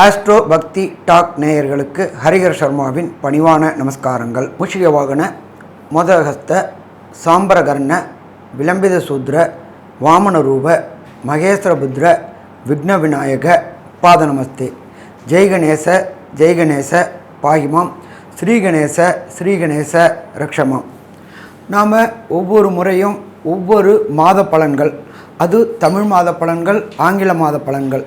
Astro பக்தி talk நேயர்களுக்கு ஹரிஹர் சர்மாவின் பணிவான நமஸ்காரங்கள். மூஷிக வாகன மோதகஸ்த சாம்பரகர்ண விளம்பித சூத்ர வாமனரூப மகேஸ்வரபுத்ர விக்ன விநாயக பாத நமஸ்தே. ஜெய்கணேச ஜெய்கணேச பாகிமாம். ஸ்ரீகணேச ஸ்ரீகணேச ரக்ஷமாம். நாம் ஒவ்வொரு முறையும் ஒவ்வொரு மாத பலன்கள். அது தமிழ் மாத பலன்கள் ஆங்கில மாத பலன்கள்.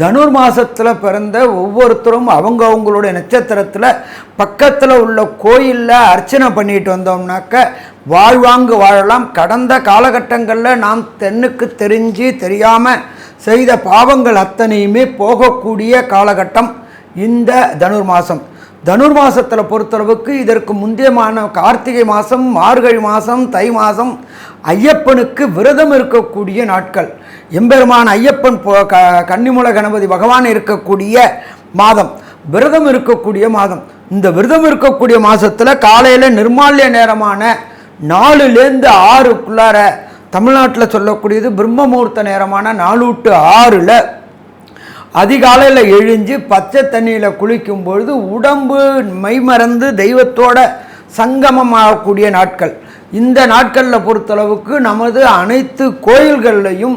தனுர் மாதத்தில் பிறந்த ஒவ்வொருத்தரும் அவங்க அவங்களுடைய நட்சத்திரத்தில் பக்கத்தில் உள்ள கோயிலில் அர்ச்சனை பண்ணிட்டு வந்தோம்னாக்க வாழ்வாங்கு வாழலாம். கடந்த காலகட்டங்களில் நாம் தென்னுக்கு தெரிஞ்சு தெரியாமல் செய்த பாவங்கள் அத்தனையுமே போகக்கூடிய காலகட்டம் இந்த தனுர் மாதம் தனுர் மாதத்தில் பொறுத்தளவுக்கு இதற்கு முந்தையமான கார்த்திகை மாதம் மார்கழி மாதம் தை மாதம் ஐயப்பனுக்கு விரதம் இருக்கக்கூடிய நாட்கள். எம்பெருமான் ஐயப்பன் போ க கன்னிமூல கணபதி பகவான் இருக்கக்கூடிய மாதம். விரதம் இருக்கக்கூடிய மாதம். இந்த விரதம் இருக்கக்கூடிய மாதத்தில் காலையில் நிர்மால்ய நேரமான நாலுலேருந்து ஆறுக்குள்ளார தமிழ்நாட்டில் சொல்லக்கூடியது பிரம்மமூர்த்த நேரமான நாலு ஆறில் அதிகாலையில் எழுஞ்சு பச்சை தண்ணியில் குளிக்கும் பொழுது உடம்பு மைமறந்து தெய்வத்தோட சங்கமமாகக்கூடிய நாட்கள். இந்த நாட்களில் பொறுத்தளவுக்கு நமது அனைத்து கோயில்கள்லையும்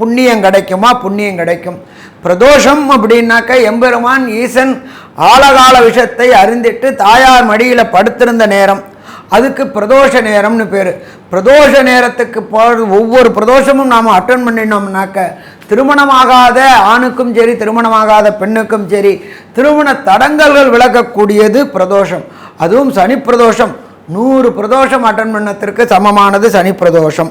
புண்ணியம் கிடைக்குமா? புண்ணியம் கிடைக்கும். பிரதோஷம் அப்படின்னாக்க எம்பெருமான் ஈசன் ஆழகால விஷத்தை அறிந்திட்டு தாயார் மடியில் படுத்திருந்த நேரம். அதுக்கு பிரதோஷ நேரம்னு பேர். பிரதோஷ நேரத்துக்கு போ ஒவ்வொரு பிரதோஷமும் நாம் அட்டன் பண்ணினோம்னாக்க திருமணமாகாத ஆணுக்கும் சரி திருமணமாகாத பெண்ணுக்கும் சரி திருமண தடங்கல்கள் விளக்கக்கூடியது பிரதோஷம். அதுவும் சனி பிரதோஷம். நூறு பிரதோஷம் அட்டன் பண்ணத்திற்கு சமமானது சனி பிரதோஷம்.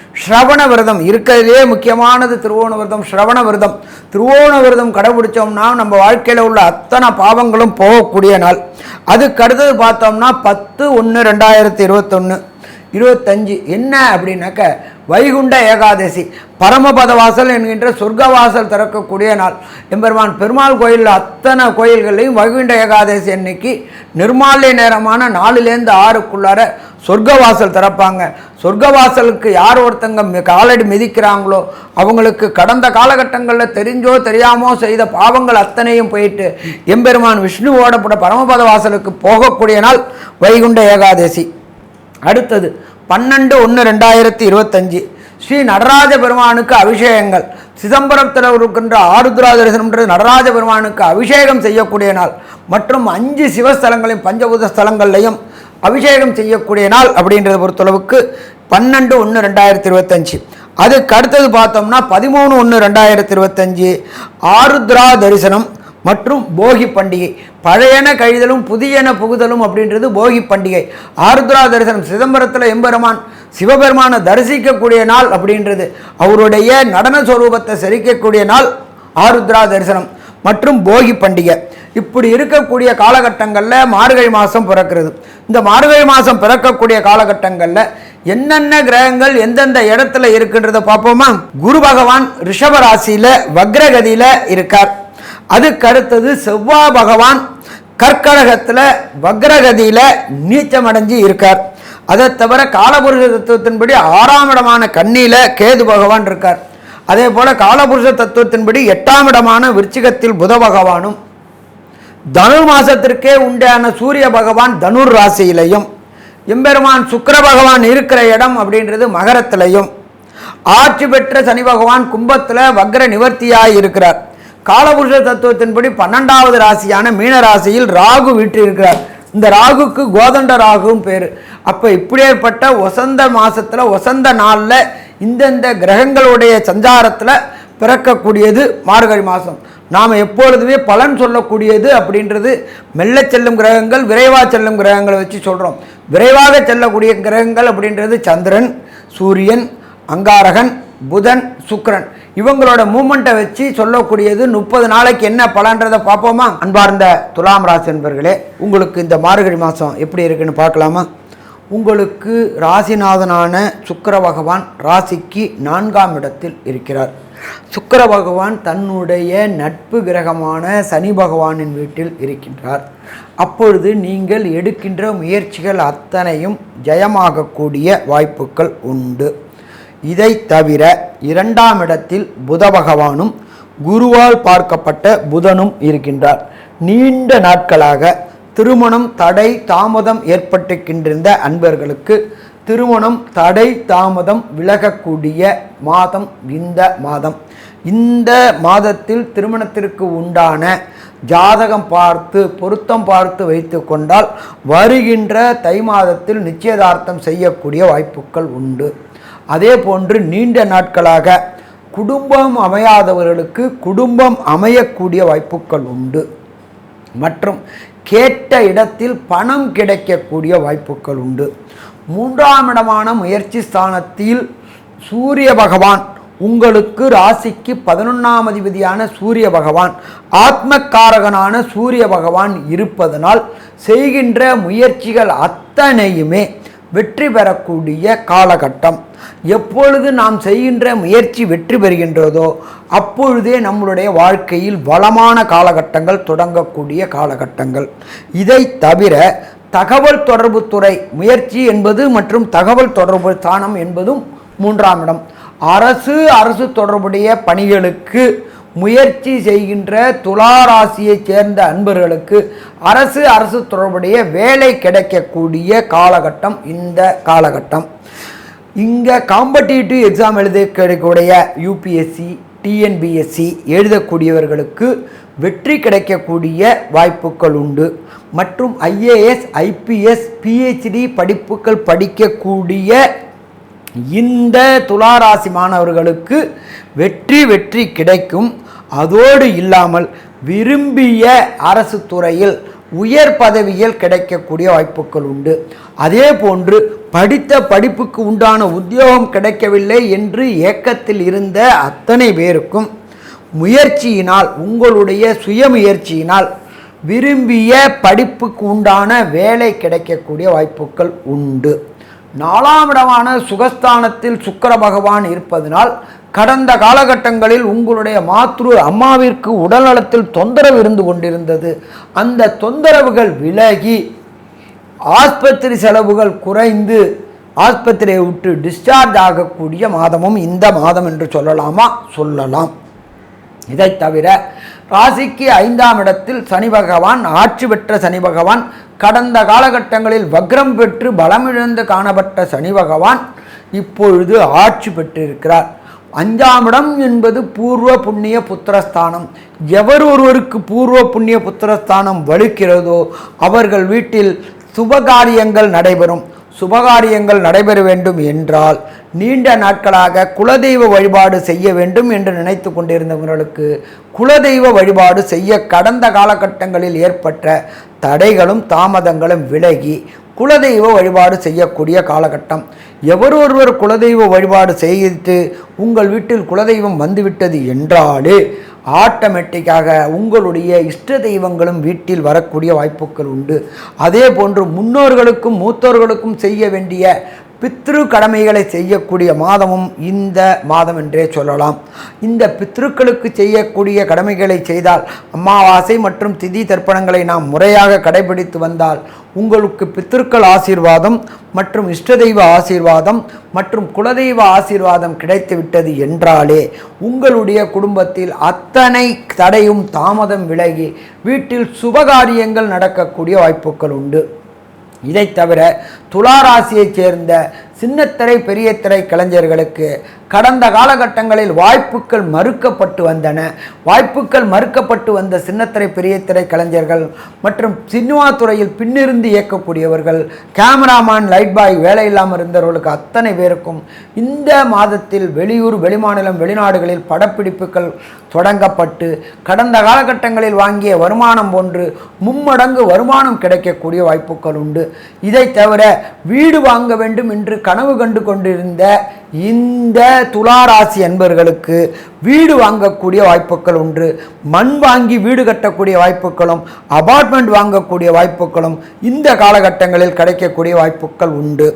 ஸ்ரவண விரதம். இருக்கிறதுலே முக்கியமானது திருவோண விரதம் ஸ்ரவண விரதம். திருவோண விரதம் கடைபிடிச்சோம்னா நம்ம வாழ்க்கையில் உள்ள அத்தனை பாவங்களும் போகக்கூடிய நாள். அதுக்கு அடுத்தது பார்த்தோம்னா பத்து ஒன்று ரெண்டாயிரத்தி இருபத்தொன்று இருபத்தஞ்சு. என்ன அப்படின்னாக்க வைகுண்ட ஏகாதசி. பரமபத வாசல் என்கின்ற சொர்க்க வாசல் திறக்கக்கூடிய நாள். எம்பெருமான் பெருமாள் கோயிலில் அத்தனை கோயில்களையும் வைகுண்ட ஏகாதசி அன்னைக்கு நிர்மால்ய நேரமான நாலுலேருந்து ஆறுக்குள்ளார சொர்க்க வாசல் திறப்பாங்க. சொர்க்க வாசலுக்கு யார் ஒருத்தங்க மி- காலடி மிதிக்கிறாங்களோ அவங்களுக்கு கடந்த காலகட்டங்களில் தெரிஞ்சோ தெரியாமோ செய்த பாவங்கள் அத்தனையும் போயிட்டு எம்பெருமான் விஷ்ணுவோட கூட பரமபத வாசலுக்கு போகக்கூடிய நாள் வைகுண்ட ஏகாதசி. அடுத்தது பன்னெண்டு ஒன்று ரெண்டாயிரத்தி இருபத்தஞ்சு. ஸ்ரீ நடராஜ பெருமானுக்கு அபிஷேகங்கள். சிதம்பரத்தில் இருக்கின்ற ஆருத்ரா தரிசனம்ன்ற நடராஜ பெருமானுக்கு அபிஷேகம் செய்யக்கூடிய நாள் மற்றும் அஞ்சு சிவஸ்தலங்களையும் பஞ்சபூத ஸ்தலங்கள்லையும் அபிஷேகம் செய்யக்கூடிய நாள் அப்படின்றத பொறுத்தளவுக்கு பன்னெண்டு ஒன்று ரெண்டாயிரத்தி இருபத்தஞ்சு. அதுக்கு அடுத்தது பார்த்தோம்னா பதிமூணு ஒன்று ரெண்டாயிரத்தி இருபத்தஞ்சு. ஆருத்ரா தரிசனம் மற்றும் போகி பண்டிகை. பழையன கழிதலும் புதியன புகுதலும் அப்படின்றது போகி பண்டிகை. ஆருத்ரா தரிசனம் சிதம்பரத்தில் எம்பெருமான் சிவபெருமானை தரிசிக்கக்கூடிய நாள் அப்படின்றது. அவருடைய நடன சுரூபத்தை செரிக்கக்கூடிய நாள் ஆருத்ரா தரிசனம் மற்றும் போகி பண்டிகை. இப்படி இருக்கக்கூடிய காலகட்டங்களில் மார்கழி மாதம் பிறக்கிறது. இந்த மார்கழி மாதம் பிறக்கக்கூடிய காலகட்டங்களில் என்னென்ன கிரகங்கள் எந்தெந்த இடத்துல இருக்குன்றதை பார்ப்போமா? குரு பகவான் ரிஷப ராசியில இருக்கார். அதுக்கு அடுத்தது செவ்வாய் பகவான் கற்கடகத்தில் வக்ரகதியில் நீச்சமடைஞ்சு இருக்கார். அதை தவிர காலபுருஷ தத்துவத்தின்படி ஆறாம் இடமான கண்ணியில் கேது பகவான் இருக்கார். அதே போல் காலபுருஷ தத்துவத்தின்படி எட்டாம் இடமான விருச்சிகத்தில் புத பகவானும் தனுர் மாசத்திற்கே உண்டான சூரிய பகவான் தனுர் ராசியிலையும் எம்பெருமான் சுக்கர பகவான் இருக்கிற இடம் அப்படின்றது மகரத்திலையும் ஆட்சி பெற்ற சனி பகவான் கும்பத்தில் வக்ர நிவர்த்தியாக இருக்கிறார். காலபுருஷ தத்துவத்தின்படி பன்னெண்டாவது ராசியான மீன ராசியில் ராகு வீற்றிருக்கிறார். இந்த ராகுக்கு கோதண்ட ராகுவும் பேர். அப்போ இப்படியேற்பட்ட வசந்த மாதத்தில் வசந்த நாளில் இந்தந்த கிரகங்களுடைய சஞ்சாரத்தில் பிறக்கக்கூடியது மார்கழி மாதம் நாம் எப்பொழுதுமே பலன் சொல்லக்கூடியது அப்படின்றது மெல்ல செல்லும் கிரகங்கள் விரைவாக செல்லும் கிரகங்களை வச்சு சொல்கிறோம் விரைவாக செல்லக்கூடிய கிரகங்கள் அப்படின்றது சந்திரன் சூரியன் அங்காரகன் புதன் சுக்ரன் இவங்களோட மூமெண்ட்டை வச்சு சொல்லக்கூடியது முப்பது நாளைக்கு என்ன பலன்றதை பார்ப்போமா? அன்பார்ந்த துலாம் ராசி என்பர்களே உங்களுக்கு இந்த மார்கழி மாதம் எப்படி இருக்குன்னு பார்க்கலாமா? உங்களுக்கு ராசிநாதனான சுக்கர பகவான் ராசிக்கு நான்காம் இடத்தில் இருக்கிறார். சுக்கர பகவான் தன்னுடைய நட்பு கிரகமான சனி பகவானின் வீட்டில் இருக்கின்றார். அப்பொழுது நீங்கள் எடுக்கின்ற முயற்சிகள் அத்தனையும் ஜெயமாகக்கூடிய வாய்ப்புகள் உண்டு. இதை தவிர இரண்டாம் இடத்தில் புத பகவானும் குருவால் பார்க்கப்பட்ட புதனும் இருக்கின்றார். நீண்ட நாட்களாக திருமணம் தடை தாமதம் ஏற்பட்டுக்கின்றிருந்த அன்பர்களுக்கு திருமணம் தடை தாமதம் விலகக்கூடிய மாதம் இந்த மாதம். இந்த மாதத்தில் திருமணத்திற்கு உண்டான ஜாதகம் பார்த்து பொருத்தம் பார்த்து வைத்து கொண்டால் வருகின்ற தை மாதத்தில் நிச்சயதார்த்தம் செய்யக்கூடிய வாய்ப்புகள் உண்டு. அதே போன்று நீண்ட நாட்களாக குடும்பம் அமையாதவர்களுக்கு குடும்பம் அமையக்கூடிய வாய்ப்புகள் உண்டு. மற்றும் கேட்ட இடத்தில் பணம் கிடைக்கக்கூடிய வாய்ப்புகள் உண்டு. மூன்றாம் இடமான முயற்சி ஸ்தானத்தில் சூரிய பகவான் உங்களுக்கு ராசிக்கு பதினொன்றாம் அதிபதியான சூரிய பகவான் ஆத்மக்காரகனான சூரிய பகவான் இருப்பதனால் செய்கின்ற முயற்சிகள் அத்தனையுமே வெற்றி பெறக்கூடிய காலகட்டம். எப்பொழுது நாம் செய்கின்ற முயற்சி வெற்றி பெறுகின்றதோ அப்பொழுதே நம்மளுடைய வாழ்க்கையில் வளமான காலகட்டங்கள் தொடங்கக்கூடிய காலகட்டங்கள். இதை தவிர தகவல் தொடர்பு துறை முயற்சி என்பது மற்றும் தகவல் தொடர்பு ஸ்தானம் என்பதும் மூன்றாம் இடம். அரசு அரசு தொடர்புடைய பணிகளுக்கு முயற்சி செய்கின்ற துளாராசியைச் சேர்ந்த அன்பர்களுக்கு அரசு அரசு தொடர்புடைய வேலை கிடைக்கக்கூடிய காலகட்டம் இந்த காலகட்டம். இங்கே காம்படிட்டிவ் எக்ஸாம் எழுதக்கூடிய யூபிஎஸ்சி டிஎன்பிஎஸ்சி எழுதக்கூடியவர்களுக்கு வெற்றி கிடைக்கக்கூடிய வாய்ப்புகள் உண்டு. மற்றும் ஐஏஎஸ் ஐபிஎஸ் பிஹெச்டி படிப்புகள் படிக்கக்கூடிய இந்த துளாராசி மாணவர்களுக்கு வெற்றி வெற்றி கிடைக்கும். அதோடு இல்லாமல் விரும்பிய அரசு துறையில் உயர் பதவியில் கிடைக்கக்கூடிய வாய்ப்புகள் உண்டு. அதே போன்று படித்த படிப்புக்கு உண்டான உத்தியோகம் கிடைக்கவில்லை என்று ஏக்கத்தில் இருந்த அத்தனை பேருக்கும் முயற்சியினால் உங்களுடைய சுயமுயற்சியினால் விரும்பிய படிப்புக்கு உண்டான வேலை கிடைக்கக்கூடிய வாய்ப்புகள் உண்டு. நாலாம் இடமான சுகஸ்தானத்தில் சுக்கர பகவான் இருப்பதனால் கடந்த காலகட்டங்களில் உங்களுடைய மாத்ரு அம்மாவிற்கு உடல்நலத்தில் தொந்தரவு இருந்து கொண்டிருந்தது. அந்த தொந்தரவுகள் விலகி ஆஸ்பத்திரி செலவுகள் குறைந்து ஆஸ்பத்திரியை விட்டு டிஸ்சார்ஜ் ஆகக்கூடிய மாதமும் இந்த மாதம் என்று சொல்லலாமா? சொல்லலாம். இதை தவிர ராசிக்கு ஐந்தாம் இடத்தில் சனி பகவான் ஆட்சி பெற்ற சனி பகவான் கடந்த காலகட்டங்களில் வக்ரம் பெற்று பலமிழந்து காணப்பட்ட சனி பகவான் இப்பொழுது ஆட்சி பெற்றிருக்கிறார். அஞ்சாம் இடம் என்பது பூர்வ புண்ணிய புத்திரஸ்தானம். எவர் ஒருவருக்கு பூர்வ புண்ணிய புத்திரஸ்தானம் வலுக்கிறதோ அவர்கள் வீட்டில் சுபகாரியங்கள் நடைபெறும். சுபகாரியங்கள் நடைபெற வேண்டும் என்றால் நீண்ட நாட்களாக குலதெய்வ வழிபாடு செய்ய வேண்டும் என்று நினைத்து கொண்டிருந்தவர்களுக்கு குலதெய்வ வழிபாடு செய்ய கடந்த காலகட்டங்களில் ஏற்பட்ட தடைகளும் தாமதங்களும் விலகி குலதெய்வ வழிபாடு செய்யக்கூடிய காலகட்டம். எவர் ஒருவர் குலதெய்வ வழிபாடு செய்து உங்கள் வீட்டில் குலதெய்வம் வந்துவிட்டது என்றாலே ஆட்டோமேட்டிக்காக உங்களுடைய இஷ்ட தெய்வங்களும் வீட்டில் வரக்கூடிய வாய்ப்புகள் உண்டு. அதே போன்று முன்னோர்களுக்கும் மூத்தோர்களுக்கும் செய்ய வேண்டிய பித்ரு கடமைகளை செய்யக்கூடிய மாதமும் இந்த மாதம் என்றே சொல்லலாம். இந்த பித்ருக்களுக்கு செய்யக்கூடிய கடமைகளை செய்தால் அமாவாசை மற்றும் திதி தர்ப்பணங்களை நாம் முறையாக கடைபிடித்து வந்தால் உங்களுக்கு பித்திருக்கள் ஆசீர்வாதம் மற்றும் இஷ்ட தெய்வ ஆசீர்வாதம் மற்றும் குலதெய்வ ஆசீர்வாதம் கிடைத்துவிட்டது என்றாலே உங்களுடைய குடும்பத்தில் அத்தனை தடையும் தாமதம் விலகி வீட்டில் சுபகாரியங்கள் நடக்கக்கூடிய வாய்ப்புகள் உண்டு. இதை தவிர துளாராசியைச் சேர்ந்த சின்னத்திரை பெரிய திரை கலைஞர்களுக்கு கடந்த காலகட்டங்களில் வாய்ப்புகள் மறுக்கப்பட்டு வந்தன. வாய்ப்புகள் மறுக்கப்பட்டு வந்த சின்னத்திரை பெரிய திரை கலைஞர்கள் மற்றும் சினிமா துறையில் பின்னிருந்து இயக்கக்கூடியவர்கள் கேமராமேன் லைட் பாய் வேலை இல்லாமல் இருந்தவர்களுக்கு அத்தனை பேருக்கும் இந்த மாதத்தில் வெளியூர் வெளிமாநிலம் வெளிநாடுகளில் படப்பிடிப்புகள் தொடங்கப்பட்டு கடந்த காலகட்டங்களில் வாங்கிய வருமானம் போன்று மும்மடங்கு வருமானம் கிடைக்கக்கூடிய வாய்ப்புகள் உண்டு. இதை தவிர வீடு வாங்க வேண்டும் என்று கனவு கண்டு கொண்டிருந்த இந்த துளாராசி அன்பர்களுக்கு வீடு வாங்கக்கூடிய வாய்ப்புகள் உண்டு. மண் வாங்கி வீடு கட்டக்கூடிய வாய்ப்புகளும் அபார்ட்மெண்ட் வாங்கக்கூடிய வாய்ப்புகளும் இந்த காலகட்டங்களில் கிடைக்கக்கூடிய வாய்ப்புகள் உண்டு.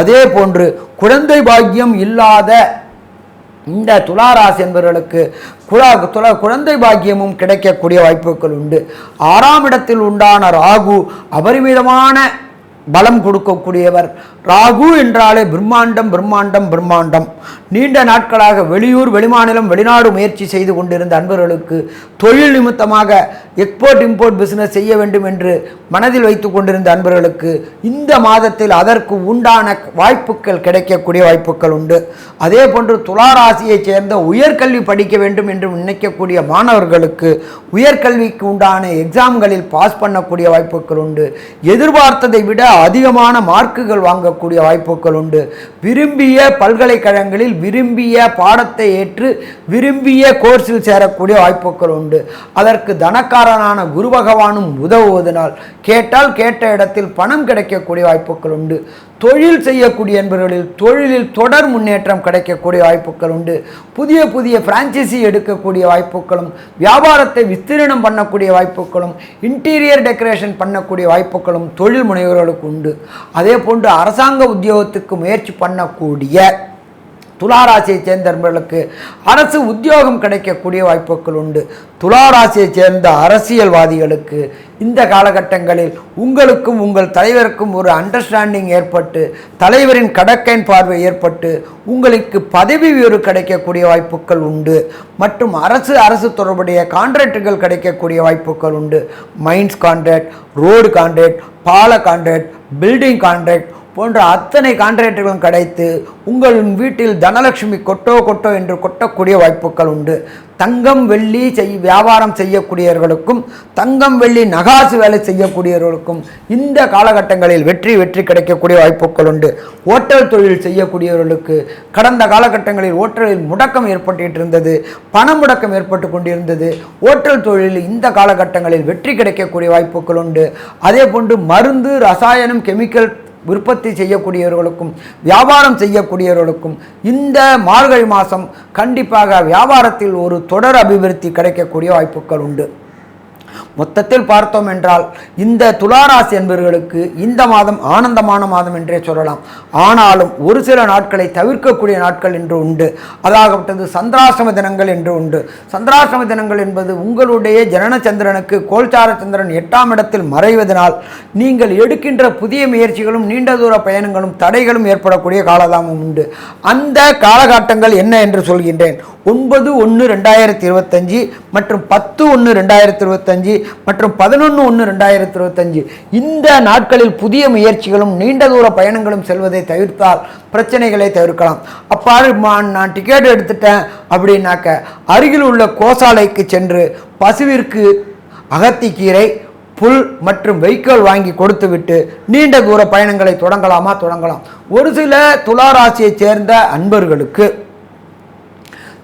அதே போன்று குழந்தை பாக்கியம் இல்லாத இந்த துளாராசி என்பவர்களுக்கு குழா துல குழந்தை பாக்கியமும் கிடைக்கக்கூடிய வாய்ப்புகள் உண்டு. ஆறாம் இடத்தில் உண்டான ராகு அபரிமிதமான பலம் கொடுக்கக்கூடியவர். ராகு என்றாலே பிரம்மாண்டம் பிரம்மாண்டம் பிரம்மாண்டம். நீண்ட நாட்களாக வெளியூர் வெளிமாநிலம் வெளிநாடு முயற்சி செய்து கொண்டிருந்த அன்பர்களுக்கு தொழில் நிமித்தமாக எக்ஸ்போர்ட் இம்போர்ட் பிஸ்னஸ் செய்ய வேண்டும் என்று மனதில் வைத்து கொண்டிருந்த அன்பர்களுக்கு இந்த மாதத்தில் அதற்கு உண்டான வாய்ப்புகள் கிடைக்கக்கூடிய வாய்ப்புகள் உண்டு. அதே போன்று துளாராசியைச் சேர்ந்த உயர்கல்வி படிக்க வேண்டும் என்று நினைக்கக்கூடிய மாணவர்களுக்கு உயர்கல்விக்கு உண்டான எக்ஸாம்களில் பாஸ் பண்ணக்கூடிய வாய்ப்புகள் உண்டு. எதிர்பார்த்ததை விட அதிகமான மார்க்குகள் வாங்கக்கூடிய வாய்ப்புகள் உண்டு. விரும்பிய பல்கலைக்கழகங்களில் விரும்பிய பாடத்தை ஏற்று விரும்பிய கோர்ஸில் சேரக்கூடிய வாய்ப்புகள் உண்டு. அதற்கு தனக்காரனான குரு பகவானும் உதவுவதனால் கேட்டால் கேட்ட இடத்தில் பணம் கிடைக்கக்கூடிய வாய்ப்புகள் உண்டு. தொழில் செய்யக்கூடிய என்பவர்களில் தொழிலில் தொடர் முன்னேற்றம் கிடைக்கக்கூடிய வாய்ப்புகள் உண்டு. புதிய புதிய பிரான்ச்சைசி எடுக்கக்கூடிய வாய்ப்புகளும் வியாபாரத்தை விஸ்தீரணம் பண்ணக்கூடிய வாய்ப்புகளும் இன்டீரியர் டெக்கரேஷன் பண்ணக்கூடிய வாய்ப்புகளும் தொழில் முனைவர்களுக்கு உண்டு அதே போன்று அரசாங்க உத்தியோகத்துக்கு முயற்சி பண்ணக்கூடிய துளாராசியை சேர்ந்த நண்பர்களுக்கு அரசு உத்தியோகம் கிடைக்கக்கூடிய வாய்ப்புகள் உண்டு. துளாராசியை சேர்ந்த அரசியல்வாதிகளுக்கு இந்த காலகட்டங்களில் உங்களுக்கும் உங்கள் தலைவருக்கும் ஒரு அண்டர்ஸ்டாண்டிங் ஏற்பட்டு தலைவரின் கடக்கைன் பார்வை ஏற்பட்டு உங்களுக்கு பதவி உயர்வு கிடைக்கக்கூடிய வாய்ப்புகள் உண்டு. மற்றும் அரசு அரசு தொடர்புடைய கான்ட்ராக்டுகள் கிடைக்கக்கூடிய வாய்ப்புகள் உண்டு. மைன்ஸ் கான்ட்ராக்ட் ரோடு கான்ட்ராக்ட் பால கான்ட்ராக்ட் பில்டிங் கான்ட்ராக்ட் போன்ற அத்தனை கான்ட்ராக்டுகளும் கிடைத்து உங்கள் வீட்டில் தனலட்சுமி கொட்டோ கொட்டோ என்று கொட்டக்கூடிய வாய்ப்புகள் உண்டு. தங்கம் வெள்ளி செய் வியாபாரம் செய்யக்கூடியவர்களுக்கும் தங்கம் வெள்ளி நகாசு வேலை செய்யக்கூடியவர்களுக்கும் இந்த காலகட்டங்களில் வெற்றி வெற்றி கிடைக்கக்கூடிய வாய்ப்புகள் உண்டு. ஓட்டல் தொழில் செய்யக்கூடியவர்களுக்கு கடந்த காலகட்டங்களில் ஓட்டலில் முடக்கம் ஏற்பட்டு இருந்தது பண முடக்கம் ஏற்பட்டு கொண்டிருந்தது. ஓட்டல் தொழிலில் இந்த காலகட்டங்களில் வெற்றி கிடைக்கக்கூடிய வாய்ப்புகள் உண்டு. அதே போன்று மருந்து ரசாயனம் கெமிக்கல் விற்பத்தி செய்யக்கூடியவர்களுக்கும் வியாபாரம் செய்யக்கூடியவர்களுக்கும் இந்த மார்கழி மாதம் கண்டிப்பாக வியாபாரத்தில் ஒரு தொடர் அபிவிருத்தி கிடைக்கக்கூடிய வாய்ப்புகள் உண்டு. மொத்தத்தில் பார்த்தோம் என்றால் இந்த துளாராசி என்பவர்களுக்கு இந்த மாதம் ஆனந்தமான மாதம் என்றே சொல்லலாம். ஆனாலும் ஒரு சில நாட்களை தவிர்க்கக்கூடிய நாட்கள் என்று உண்டு. அதாகப்பட்டது சந்திராசிரம தினங்கள் என்று உண்டு. சந்திராசிரம தினங்கள் என்பது உங்களுடைய ஜனன சந்திரனுக்கு கோல்சார சந்திரன் எட்டாம் இடத்தில் மறைவதனால் நீங்கள் எடுக்கின்ற புதிய முயற்சிகளும் நீண்ட தூர பயணங்களும் தடைகளும் ஏற்படக்கூடிய காலதாமம் உண்டு. அந்த காலகட்டங்கள் என்ன என்று சொல்கின்றேன். ஒன்பது ஒன்று ரெண்டாயிரத்தி இருபத்தஞ்சி மற்றும் பத்து ஒன்று ரெண்டாயிரத்தி இருபத்தஞ்சி மற்றும் பதினொன்று ஒன்று ரெண்டாயிரத்தி இருபத்தஞ்சு. இந்த நாட்களில் புதிய முயற்சிகளும் நீண்ட தூர பயணங்களும் செல்வதை தவிர்த்தால் பிரச்சனைகளை தவிர்க்கலாம். அப்பாறு நான் டிக்கெட் எடுத்துட்டேன் அப்படின்னாக்க அருகில் உள்ள கோசாலைக்கு சென்று பசுவிற்கு அகத்திக்கீரை புல் மற்றும் வெஹிக்கிள் வாங்கி கொடுத்துவிட்டு நீண்ட தூர பயணங்களை தொடங்கலாமா? தொடங்கலாம். ஒரு சில துளாராசியை சேர்ந்த அன்பர்களுக்கு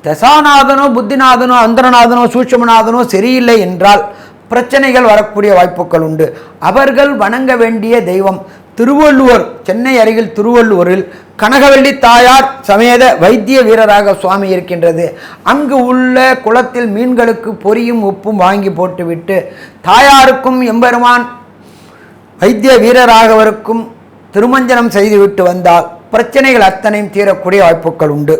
தசாநாதனோ புத்திநாதனோ அந்தரநாதனோ சூட்சமநாதனோ சரியில்லை என்றால் பிரச்சனைகள் வரக்கூடிய வாய்ப்புகள் உண்டு. அவர்கள் வணங்க வேண்டிய தெய்வம் திருவள்ளுவர். சென்னை அருகில் திருவள்ளுவரில் கனகவள்ளி தாயார் சமேத வைத்திய வீரராக சுவாமி இருக்கின்றது. அங்கு உள்ள குளத்தில் மீன்களுக்கு பொரியும் உப்பும் வாங்கி போட்டுவிட்டு தாயாருக்கும் எம்பெருமான் வைத்திய வீரராகவருக்கும் திருமஞ்சனம் செய்துவிட்டு வந்தால் பிரச்சனைகள் அத்தனையும் தீரக்கூடிய வாய்ப்புகள் உண்டு.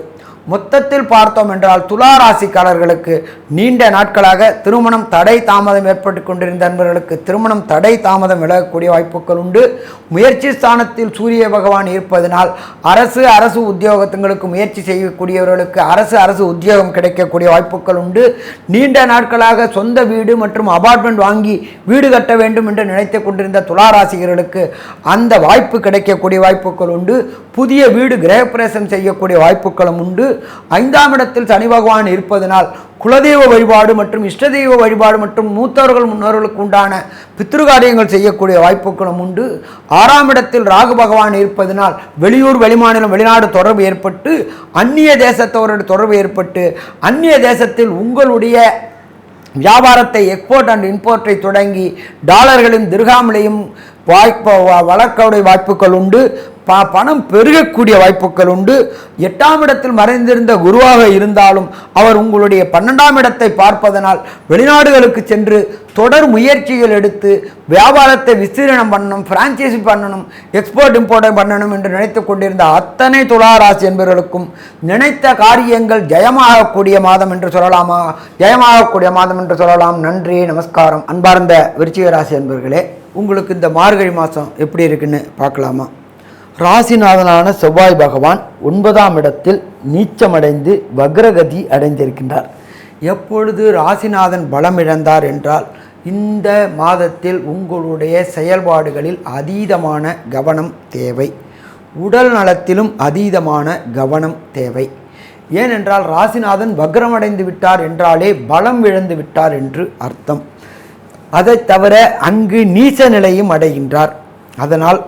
மொத்தத்தில் பார்த்தோம் என்றால் துலா ராசிக்காரர்களுக்கு நீண்ட நாட்களாக திருமணம் தடை தாமதம் ஏற்பட்டு கொண்டிருந்த நண்பர்களுக்கு திருமணம் தடை தாமதம் விலகக்கூடிய வாய்ப்புகள் உண்டு. முயற்சி ஸ்தானத்தில் சூரிய பகவான் இருப்பதனால் அரசு அரசு உத்தியோகத்துங்களுக்கு முயற்சி செய்யக்கூடியவர்களுக்கு அரசு அரசு உத்தியோகம் கிடைக்கக்கூடிய வாய்ப்புகள் உண்டு. நீண்ட நாட்களாக சொந்த வீடு மற்றும் அபார்ட்மெண்ட் வாங்கி வீடு கட்ட வேண்டும் என்று நினைத்து கொண்டிருந்த துளாராசிகர்களுக்கு அந்த வாய்ப்பு கிடைக்கக்கூடிய வாய்ப்புகள் உண்டு. புதிய வீடு கிரகப்பிரவேசம் செய்யக்கூடிய வாய்ப்புகளும் உண்டு. ஐந்தாம் இடத்தில் சனி பகவான் இருப்பதனால் குலதெய்வ வழிபாடு மற்றும் இஷ்ட தெய்வ வழிபாடு மற்றும் மூத்தவர்கள் முன்னோர்களுக்கு உண்டான பித்ருகாரியங்கள் செய்யக்கூடிய வாய்ப்புகளும் உண்டு. ஆறாம் இடத்தில் ராகு பகவான் இருப்பதனால் வெளியூர் வெளிமாநிலம் வெளிநாடு தொடர்பு ஏற்பட்டு அந்நிய தேசத்தவரோட தொடர்பு ஏற்பட்டு அந்நிய தேசத்தில் உங்களுடைய வியாபாரத்தை எக்ஸ்போர்ட் அண்ட் இம்போர்ட்டை தொடங்கி டாலர்களையும் திருகாமலையும் வாய்ப்பு வளர்க்கக்கூடிய வாய்ப்புகள் உண்டு. ப பணம் பெருகக்கூடிய வாய்ப்புகள் உண்டு. எட்டாம் இடத்தில் மறைந்திருந்த குருவாக இருந்தாலும் அவர் உங்களுடைய பன்னெண்டாம் இடத்தை பார்ப்பதனால் வெளிநாடுகளுக்கு சென்று தொடர் முயற்சிகள் எடுத்து வியாபாரத்தை விஸ்தீரணம் பண்ணணும் பிரான்ச்சைசி பண்ணணும் எக்ஸ்போர்ட் இம்போர்ட் பண்ணணும் என்று நினைத்து கொண்டிருந்த அத்தனை துளாராசி என்பவர்களுக்கும் நினைத்த காரியங்கள் ஜெயமாகக்கூடிய மாதம் என்று சொல்லலாமா? ஜெயமாகக்கூடிய மாதம் என்று சொல்லலாம். நன்றி நமஸ்காரம். அன்பார்ந்த விருச்சிக ராசி என்பவர்களே உங்களுக்கு இந்த மார்கழி மாதம் எப்படி இருக்குன்னு பார்க்கலாமா? ராசிநாதனான செவ்வாய் பகவான் ஒன்பதாம் இடத்தில் நீச்சமடைந்து வக்ரகதி அடைந்திருக்கின்றார். எப்பொழுது ராசிநாதன் பலம் இழந்தார் என்றால் இந்த மாதத்தில் உங்களுடைய செயல்பாடுகளில் அதீதமான கவனம் தேவை. உடல் நலத்திலும் அதீதமான கவனம் தேவை. ஏனென்றால் ராசிநாதன் வக்ரமடைந்து விட்டார் என்றாலே பலம் இழந்து விட்டார் என்று அர்த்தம். அதை தவிர அங்கு நீச நிலையும் அடைகின்றார். அதனால்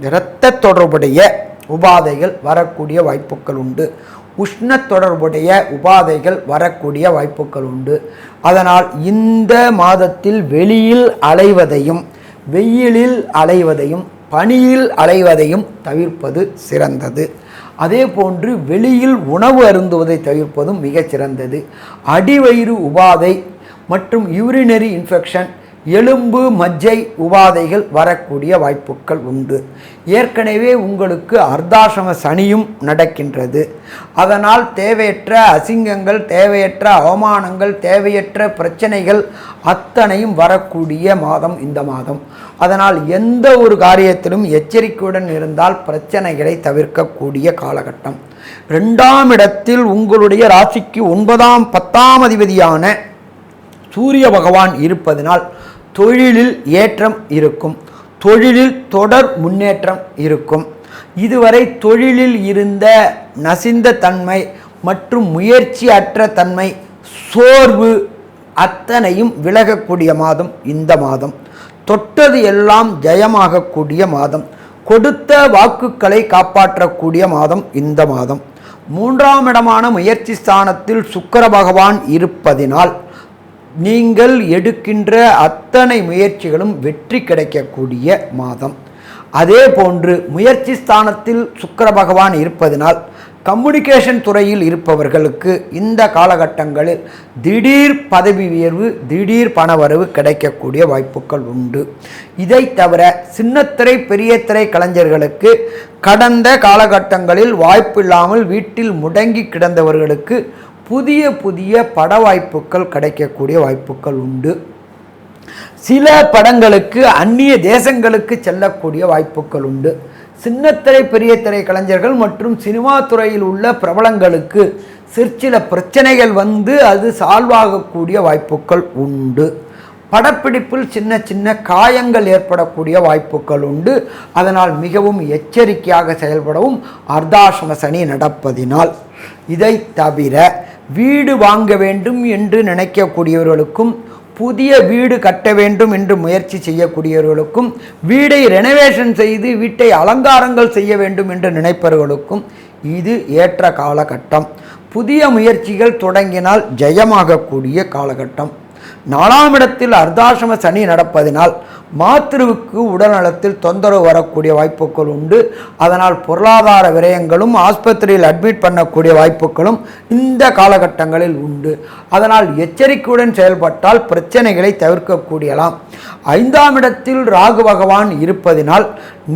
இரத்த தொடர்புடைய உபாதைகள் வரக்கூடிய வாய்ப்புகள் உண்டு. உஷ்ண தொடர்புடைய உபாதைகள் வரக்கூடிய வாய்ப்புகள் உண்டு. அதனால் இந்த மாதத்தில் வெளியில் அலைவதையும் வெயிலில் அலைவதையும் பனியில் அலைவதையும் தவிர்ப்பது சிறந்தது. அதே போன்று வெளியில் உணவு அருந்துவதை தவிர்ப்பதும் மிகச் சிறந்தது. அடிவயிறு உபாதை மற்றும் யூரினரி இன்ஃபெக்ஷன் எலும்பு மஜ்ஜை உபாதைகள் வரக்கூடிய வாய்ப்புகள் உண்டு. ஏற்கனவே உங்களுக்கு அர்த்தாசிரம சனியும் நடக்கின்றது. அதனால் தேவையற்ற அசிங்கங்கள் தேவையற்ற அவமானங்கள் தேவையற்ற பிரச்சனைகள் அத்தனையும் வரக்கூடிய மாதம் இந்த மாதம். அதனால் எந்த ஒரு காரியத்திலும் எச்சரிக்கையுடன் இருந்தால் பிரச்சனைகளை தவிர்க்கக்கூடிய காலகட்டம். ரெண்டாம் இடத்தில் உங்களுடைய ராசிக்கு ஒன்பதாம் பத்தாம் அதிபதியான சூரிய பகவான் இருப்பதனால் தொழிலில் ஏற்றம் இருக்கும். தொழிலில் தொடர் முன்னேற்றம் இருக்கும். இதுவரை தொழிலில் இருந்த நசிந்த தன்மை மற்றும் முயற்சி அற்ற தன்மை சோர்வு அத்தனையும் விலகக்கூடிய மாதம் இந்த மாதம். தொட்டது எல்லாம் ஜெயமாகக்கூடிய மாதம். கொடுத்த வாக்குகளை காப்பாற்றக்கூடிய மாதம் இந்த மாதம். மூன்றாம் இடமான முயற்சி ஸ்தானத்தில் சுக்கர பகவான் இருப்பதினால் நீங்கள் எடுக்கின்ற அத்தனை முயற்சிகளும் வெற்றி கிடைக்கக்கூடிய மாதம். அதே போன்று முயற்சி ஸ்தானத்தில் சுக்கர பகவான் இருப்பதினால் கம்யூனிகேஷன் துறையில் இருப்பவர்களுக்கு இந்த காலகட்டங்களில் திடீர் பதவி உயர்வு திடீர் பணவரவு கிடைக்கக்கூடிய வாய்ப்புகள் உண்டு. இதை தவிர சின்னத்திரை பெரிய திரை கலைஞர்களுக்கு கடந்த காலகட்டங்களில் வாய்ப்பில்லாமல் வீட்டில் முடங்கி கிடந்தவர்களுக்கு புதிய புதிய பட வாய்ப்புகள் கிடைக்கக்கூடிய வாய்ப்புகள் உண்டு. சில படங்களுக்கு அந்நிய தேசங்களுக்கு செல்லக்கூடிய வாய்ப்புகள் உண்டு. சின்னத்திரை பெரிய திரை கலைஞர்கள் மற்றும் சினிமா துறையில் உள்ள பிரபலங்களுக்கு சிற்சில பிரச்சனைகள் வந்து அது சால்வ் ஆகக்கூடிய வாய்ப்புகள் உண்டு. படப்பிடிப்பில் சின்ன சின்ன காயங்கள் ஏற்படக்கூடிய வாய்ப்புகள் உண்டு. அதனால் மிகவும் எச்சரிக்கையாக செயல்படவும் அர்த்தாசிரம சனி நடப்பதினால். இதை தவிர வீடு வாங்க வேண்டும் என்று நினைக்கக்கூடியவர்களுக்கும் புதிய வீடு கட்ட வேண்டும் என்று முயற்சி செய்யக்கூடியவர்களுக்கும் வீடை ரெனோவேஷன் செய்து வீட்டை அலங்காரங்கள் செய்ய வேண்டும் என்று நினைப்பவர்களுக்கும் இது ஏற்ற காலகட்டம். புதிய முயற்சிகள் தொடங்கினால் ஜெயமாகக்கூடிய காலகட்டம். நாலாம் இடத்தில் அர்த்தாசிரம சனி நடப்பதினால் மாத்திருவுக்கு உடல்நலத்தில் தொந்தரவு வரக்கூடிய வாய்ப்புகள் உண்டு. அதனால் பொருளாதார விரயங்களும் ஆஸ்பத்திரியில் அட்மிட் பண்ணக்கூடிய வாய்ப்புகளும் இந்த காலகட்டங்களில் உண்டு. அதனால் எச்சரிக்கையுடன் செயல்பட்டால் பிரச்சனைகளை தவிர்க்கக்கூடியலாம். ஐந்தாம் இடத்தில் ராகு பகவான் இருப்பதினால்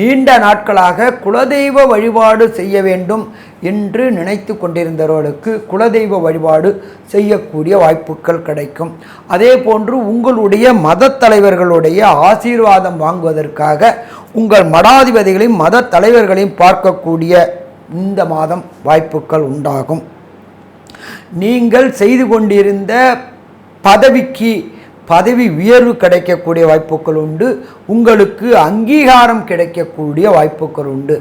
நீண்ட நாட்களாக குலதெய்வ வழிபாடு செய்ய வேண்டும் என்று நினைத்து கொண்டிருந்தவர்களுக்கு குலதெய்வ வழிபாடு செய்யக்கூடிய வாய்ப்புகள் கிடைக்கும். அதே போன்று உங்களுடைய மத தலைவர்களுடைய ஆசீர்வாதம் வாங்குவதற்காக உங்கள் மடாதிபதிகளையும் மத தலைவர்களையும் பார்க்கக்கூடிய இந்த மாதம் வாய்ப்புகள் உண்டாகும். நீங்கள் செய்து கொண்டிருந்த பதவிக்கு பதவி உயர்வு கிடைக்கக்கூடிய வாய்ப்புகள் உண்டு. உங்களுக்கு அங்கீகாரம் கிடைக்கக்கூடிய வாய்ப்புகள் உண்டு.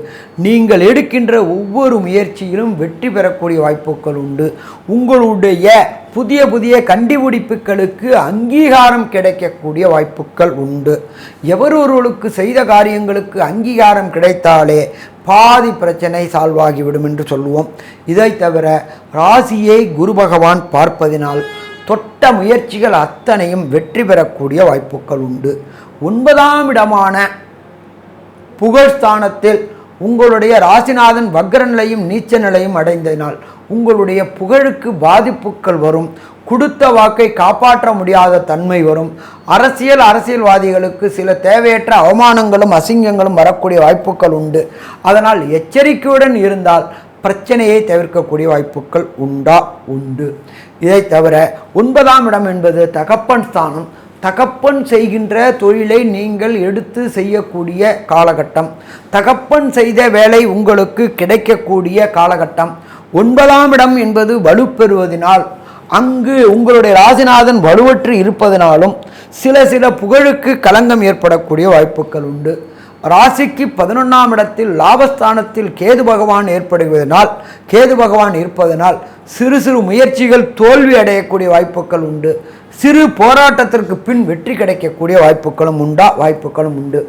நீங்கள் எடுக்கின்ற ஒவ்வொரு முயற்சியிலும் வெற்றி பெறக்கூடிய வாய்ப்புகள் உண்டு. உங்களுடைய புதிய புதிய கண்டுபிடிப்புகளுக்கு அங்கீகாரம் கிடைக்கக்கூடிய வாய்ப்புகள் உண்டு. எவரொருவருக்கு செய்த காரியங்களுக்கு அங்கீகாரம் கிடைத்தாலே பாதி பிரச்சனை சால்வ் ஆகிவிடும் என்று சொல்லுவோம். இதை தவிர ராசியை குரு பகவான் பார்ப்பதினால் தொட்ட முயற்சிகள் அத்தனையும் வெற்றி பெறக்கூடிய வாய்ப்புகள் உண்டு. ஒன்பதாம் இடமான புகழ்ஸ்தானத்தில் உங்களுடைய ராசிநாதன் வக்ர நிலையும் நீச்ச நிலையும் அடைந்ததினால் உங்களுடைய புகழுக்கு பாதிப்புகள் வரும். கொடுத்த வாக்கை காப்பாற்ற முடியாத தன்மை வரும். அரசியல் அரசியல்வாதிகளுக்கு சில தேவையற்ற அவமானங்களும் அசிங்கங்களும் வரக்கூடிய வாய்ப்புகள் உண்டு. அதனால் எச்சரிக்கையுடன் இருந்தால் பிரச்சனையை தவிர்க்கக்கூடிய வாய்ப்புகள் உண்டா? உண்டு. இதை தவிர ஒன்பதாம் இடம் என்பது தகப்பன் ஸ்தானம். தகப்பன் செய்கின்ற தொழிலை நீங்கள் எடுத்து செய்யக்கூடிய காலகட்டம். தகப்பன் செய்த வேலை உங்களுக்கு கிடைக்கக்கூடிய காலகட்டம். ஒன்பதாம் இடம் என்பது வலுப்பெறுவதனால் அங்கு உங்களுடைய ராசிநாதன் வலுவற்று இருப்பதனாலும் சில சில புகழுக்கு களங்கம் ஏற்படக்கூடிய வாய்ப்புகள் உண்டு. ராசிக்கு பதினொன்றாம் இடத்தில் லாபஸ்தானத்தில் கேது பகவான் ஏற்படுவதனால் கேது பகவான் இருப்பதனால் சிறு சிறு முயற்சிகள் தோல்வி அடையக்கூடிய வாய்ப்புகள் உண்டு. சிறு போராட்டத்திற்கு பின் வெற்றி கிடைக்கக்கூடிய வாய்ப்புகளும் உண்டா? வாய்ப்புகளும் உண்டு.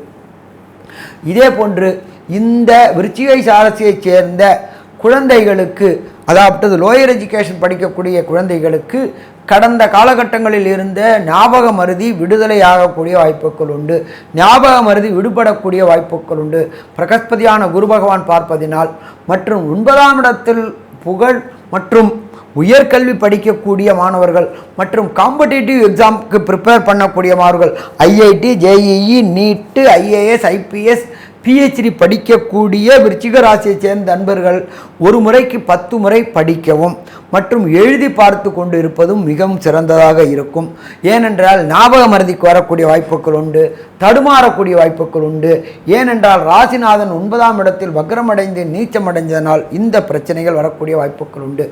இதே போன்று இந்த விருச்சிகை சாரசியைச் சேர்ந்த குழந்தைகளுக்கு அதாவது லோயர் எஜுகேஷன் படிக்கக்கூடிய குழந்தைகளுக்கு கடந்த காலகட்டங்களில் இருந்த ஞாபக மருதி விடுதலை ஆகக்கூடிய வாய்ப்புகள் உண்டு. ஞாபக மருதி விடுபடக்கூடிய வாய்ப்புகள் உண்டு. பிரகஸ்பதியான குரு பகவான் பார்ப்பதினால் மற்றும் ஒன்பதாம் இடத்தில் புகழ் மற்றும் உயர்கல்வி படிக்கக்கூடிய மாணவர்கள் மற்றும் காம்படிட்டிவ் எக்ஸாமுக்கு ப்ரிப்பேர் பண்ணக்கூடிய மாணவர்கள் IIT JEE NEET IAS IPS PhD படிக்கக்கூடிய விருச்சிக ராசியை சேர்ந்த நண்பர்கள் ஒரு முறைக்கு பத்து முறை படிக்கவும் மற்றும் எழுதி பார்த்து கொண்டு இருப்பதும் மிகவும் சிறந்ததாக இருக்கும். ஏனென்றால் ஞாபக மருதிக்கு வரக்கூடிய வாய்ப்புகள் உண்டு தடுமாறக்கூடிய வாய்ப்புகள் உண்டு. ஏனென்றால் ராசிநாதன் ஒன்பதாம் இடத்தில் வக்ரமடைந்து நீச்சமடைந்ததனால் இந்த பிரச்சனைகள் வரக்கூடிய வாய்ப்புகள் உண்டு.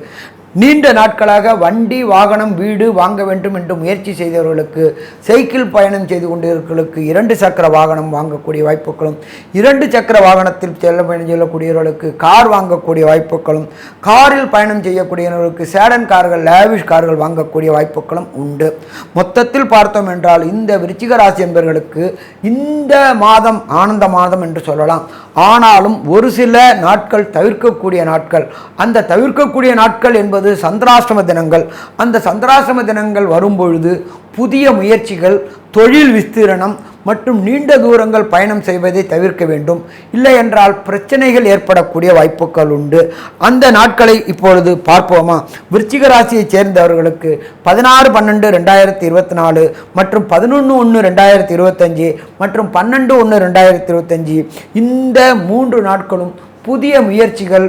நீண்ட நாட்களாக வண்டி வாகனம் வீடு வாங்க வேண்டும் என்று முயற்சி செய்தவர்களுக்கு சைக்கிள் பயணம் செய்து கொண்டிருக்கிறவர்களுக்கு இரண்டு சக்கர வாகனம் வாங்கக்கூடிய வாய்ப்புகளும் இரண்டு சக்கர வாகனத்தில் செல்ல பயணம் செல்லக்கூடியவர்களுக்கு கார் வாங்கக்கூடிய வாய்ப்புகளும் காரில் பயணம் செய்யக்கூடியவர்களுக்கு சேடன் கார்கள் லேவிஷ் கார்கள் வாங்கக்கூடிய வாய்ப்புகளும் உண்டு. மொத்தத்தில் பார்த்தோம் என்றால் இந்த விருச்சிக ராசி என்பவர்களுக்கு இந்த மாதம் ஆனந்த மாதம் என்று சொல்லலாம். ஆனாலும் ஒரு சில நாட்கள் தவிர்க்கக்கூடிய நாட்கள் அந்த தவிர்க்கக்கூடிய நாட்கள் என்பது சந்திராஷ்டம தினங்கள். அந்த சந்திராஷ்டம தினங்கள் வரும்பொழுது புதிய முயற்சிகள் தொழில் விஸ்தீரணம் மற்றும் நீண்ட தூரங்கள் பயணம் செய்வதை தவிர்க்க வேண்டும். இல்லை என்றால் பிரச்சனைகள் ஏற்படக்கூடிய வாய்ப்புகள் உண்டு. அந்த நாட்களை இப்பொழுது பார்ப்போமா? விருச்சிக ராசியைச் சேர்ந்தவர்களுக்கு பதினாறு பன்னெண்டு ரெண்டாயிரத்தி இருபத்தி நாலு மற்றும் பதினொன்று ஒன்று ரெண்டாயிரத்தி இருபத்தஞ்சி மற்றும் பன்னெண்டு ஒன்று ரெண்டாயிரத்தி இருபத்தஞ்சி இந்த மூன்று நாட்களும் புதிய முயற்சிகள்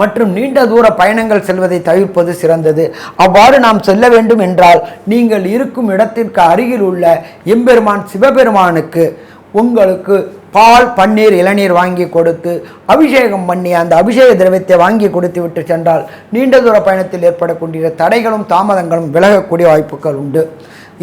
மற்றும் நீண்ட தூர பயணங்கள் செல்வதை தவிர்ப்பது சிறந்தது. அவ்வாறு நாம் செல்ல வேண்டும் என்றால் நீங்கள் இருக்கும் இடத்திற்கு அருகில் உள்ள எம்பெருமான் சிவபெருமானுக்கு உங்களுக்கு பால் பன்னீர் இளநீர் வாங்கி கொடுத்து அபிஷேகம் பண்ணி அந்த அபிஷேக திரவியத்தை வாங்கி கொடுத்து விட்டு சென்றால் நீண்ட தூர பயணத்தில் ஏற்படக்கூடிய தடைகளும் தாமதங்களும் விலகக்கூடிய வாய்ப்புகள் உண்டு.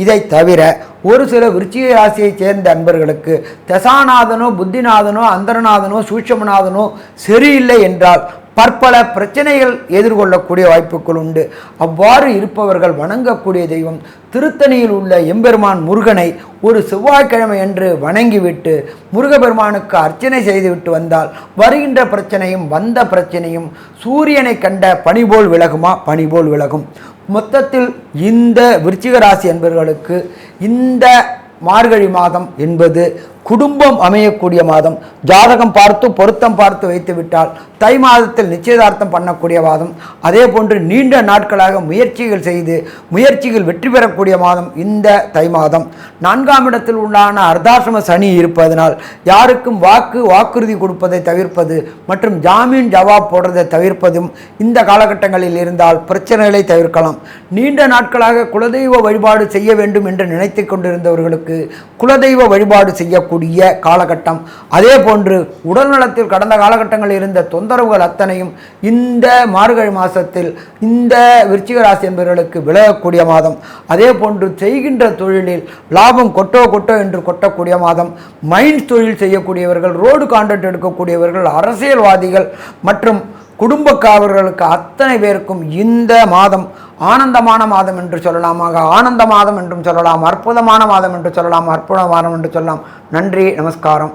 இதை தவிர ஒரு சில விருச்சிக ராசியைச் சேர்ந்த அன்பர்களுக்கு தசாநாதனோ புத்திநாதனோ அந்தரநாதனோ சூட்சமநாதனோ சரியில்லை என்றால் பற்பல பிரச்சனைகள் எதிர்கொள்ளக்கூடிய வாய்ப்புகள் உண்டு. அவ்வாறு இருப்பவர்கள் வணங்கக்கூடிய தெய்வம் திருத்தணியில் உள்ள எம்பெருமான் முருகனை ஒரு செவ்வாய்க்கிழமை என்று வணங்கிவிட்டு முருகபெருமானுக்கு அர்ச்சனை செய்துவிட்டு வந்தால் வருகின்ற பிரச்சனையும் வந்த பிரச்சனையும் சூரியனை கண்ட பனிபோல் விலகுமா? பனிபோல் விலகும். மொத்தத்தில் இந்த விருச்சிக ராசி என்பவர்களுக்கு இந்த மார்கழி மாதம் என்பது குடும்பம் அமையக்கூடிய மாதம். ஜாதகம் பார்த்து பொருத்தம் பார்த்து வைத்துவிட்டால் தை மாதத்தில் நிச்சயதார்த்தம் பண்ணக்கூடிய மாதம் அதே போன்று நீண்ட நாட்களாக முயற்சிகள் செய்து முயற்சிகள் வெற்றி பெறக்கூடிய மாதம் இந்த தை மாதம். நான்காம் இடத்தில் உண்டான அர்த்தாசிரம சனி இருப்பதனால் யாருக்கும் வாக்கு வாக்குறுதி கொடுப்பதை தவிர்ப்பது மற்றும் ஜாமீன் ஜவாப் போடுறதை தவிர்ப்பதும் இந்த காலகட்டங்களில் இருந்தால் பிரச்சனைகளை தவிர்க்கலாம். நீண்ட நாட்களாக குலதெய்வ வழிபாடு செய்ய வேண்டும் என்று நினைத்து கொண்டிருந்தவர்களுக்கு குலதெய்வ வழிபாடு செய்யக்கூடிய காலகட்டம். அதே போன்று உடல்நலத்தில் கடந்த காலகட்டங்களில் இருந்த தொந்தரவுகள் அத்தனையும் இந்த மார்கழி மாதத்தில் இந்த விருச்சிக ராசி என்பவர்களுக்கு விலகக்கூடிய மாதம். அதே போன்று செய்கின்ற தொழிலில் லாபம் கொட்டோ கொட்டோ என்று கொட்டக்கூடிய மாதம். மைண்ட் தொழில் செய்யக்கூடியவர்கள் ரோடு கான்ட்ராக்ட் எடுக்கக்கூடியவர்கள் அரசியல்வாதிகள் மற்றும் குடும்பக்காரர்களுக்கு அத்தனை பேருக்கும் இந்த மாதம் ஆனந்தமான மாதம் என்று சொல்லலாமாக ஆனந்த மாதம் என்றும் சொல்லலாம் அற்புதமான மாதம் என்று சொல்லலாம் அற்புத மாதம் என்று சொல்லலாம். நன்றி நமஸ்காரம்.